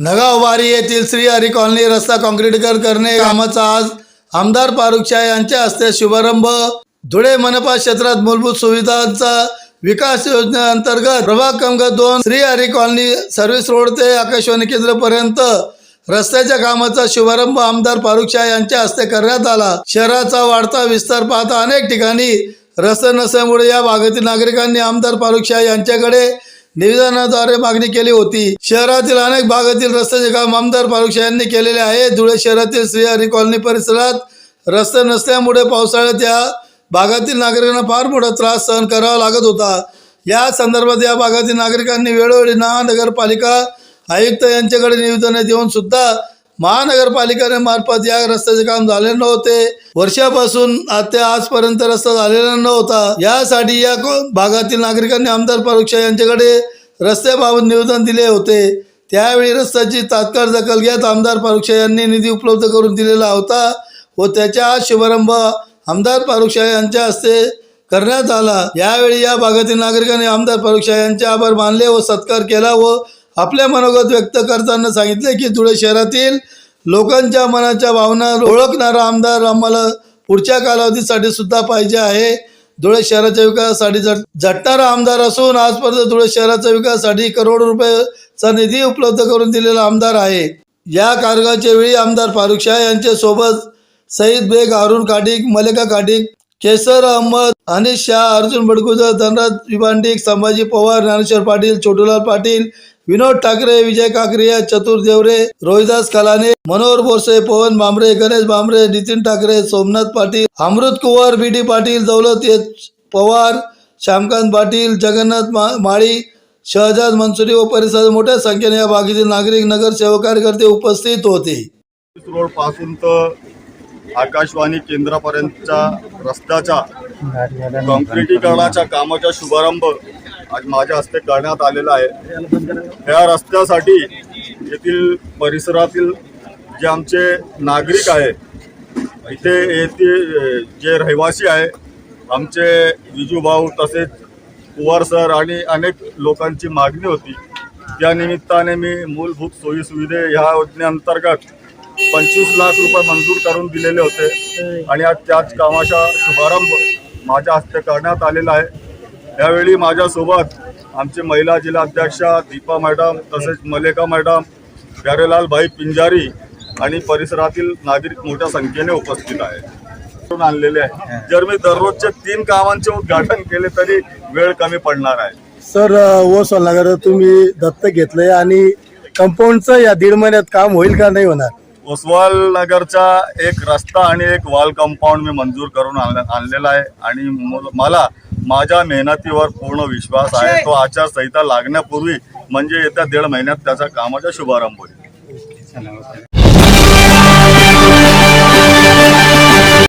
नगाव वारी येथील श्री हरी कॉलनी रस्ता काँक्रीटीकरण करणे कामाचा आज आमदार फारुख शाह यांच्या हस्ते शुभारंभ. धुळे मनपा क्षेत्रात मूलभूत सुविधांचा विकास योजनेअंतर्गत प्रभाग क्रमांक दोन Shri Hari colony service road ते आकाशवाणी केंद्र पर्यंत रस्त्याच्या कामाचा शुभारंभ आमदार फारुख शाह यांच्या हस्ते करण्यात आला. शहराचा वाढता विस्तार पाहता अनेक ठिकाणी रस्ते नसल्यामुळे या भागातील नागरिकांनी आमदार फारुख शाह यांच्याकडे निवेदनाद्वारे मागणी केली होती. शहरातील अनेक भागातील रस्त्याचे काम आमदार फारुख यांनी केलेले आहे. धुळे शहरातील श्रीहरी कॉलनी परिसरात रस्ते नसल्यामुळे पावसाळ्यात या भागातील नागरिकांना फार मोठा त्रास सहन करावा लागत होता. या संदर्भात या भागातील नागरिकांनी वेळोवेळी महानगरपालिका आयुक्त यांच्याकडे निवेदने देऊन सुद्धा महानगरपालिकेने मार्फत या रस्त्याचे काम झाले नव्हते. वर्षापासून आता आजपर्यंत रस्ता झालेला नव्हता. यासाठी या भागातील नागरिकांनी आमदार फारुख यांच्याकडे रस्त्याबाबत निवेदन दिले होते. त्यावेळी रस्त्याची तात्काळ दखल घेत आमदार फारुख यांनी निधी उपलब्ध करून दिलेला होता व त्याचा आज शुभारंभ आमदार फारुख यांच्या हस्ते करण्यात आला. यावेळी या भागातील नागरिकांनी आमदार फारुख शाह यांचे आभार मानले व सत्कार केला व आपल्या मनोगत व्यक्त करताना सांगितले की धुळे शहरातील लोकांच्या मनाच्या भावना ओळखणारा आमदार आम्हाला पुढच्या कालावधीसाठी सुद्धा पाहिजे आहे. धुळे शहराच्या विकासासाठी झट झटणारा आमदार असून आजपर्यंत धुळे शहराच्या विकासासाठी करोड रुपयाचा निधी उपलब्ध करून दिलेला आमदार आहे. या कार्यक्रमाच्या वेळी आमदार फारुख शाह यांच्या सोबत सईद बेग अरुण काटिक मलिका काटिक केसर अहमद अनिश शाह अर्जुन बडगुजर धनराज विभांडिक संभाजी पवार ज्ञानेश्वर पाटील छोटूलाल पाटील विनोद Thackeray Vijay Kakaria Chatur Deore Rohidas Kalane Manohar Borse Pawan Bhambare Ganesh Bhambare Nitin Thackeray Somnath Patil Amrit Kunwar B D Patil Daulat H Pawar Shyamkant Patil Jagannath मा माळी शहजाद मनसुरी व परिसरात मोठ्या संख्येने या भागातील नागरिक नगरसेवक कार्यकर्ते उपस्थित होते. रोडपासून तर आकाशवाणी केंद्रापर्यंतच्या रस्त्याच्या कॉन्क्रिटीकरणाच्या कामाचा शुभारंभ आज माझ्या हस्ते करण्यात आलेला आहे. या रस्त्यासाठी येथील परिसरातील जे आमचे नागरिक आहे इथे येथील जे रहिवासी आहे आमचे विजूभाऊ तसेच कुवार सर आणि अनेक लोकांची मागणी होती. त्या निमित्ताने मी मूलभूत सोयीसुविधे ह्या योजनेअंतर्गत पंचवीस लाख रुपये मंजूर करून दिलेले होते. आणि आज त्याच कामाचा शुभारंभ माझ्या हस्ते करण्यात आलेला आहे. यावेळी माझ्यासोबत आमचे महिला जिल्हा अध्यक्षा दीपा मॅडम तसेच मलेका मॅडम प्यारेलाल भाई पिंजारी आणि परिसरातील नागरिक मोठ्या संख्येने उपस्थित आहे आणलेले आहे. जर मी दररोजचे तीन कामांचे उद्घाटन केले तरी वेळ कमी पडणार आहे. सर ओ सोलनगर तुम्ही दत्तक घेतलंय आणि कंपाऊंडचं या दीड महिन्यात काम होईल का? नाही होणार. ओसवाल नगरचा एक रस्ता आणि एक वॉल कंपाऊंड मी मंजूर करून आणला- आणलेला आहे. आणि मुल- मला माझ्या मेहनतीवर पूर्ण विश्वास आहे. तो आचारसंहिता लागण्यापूर्वी म्हणजे येत्या दीड महिन्यात त्याच्या कामाचा शुभारंभ होईल.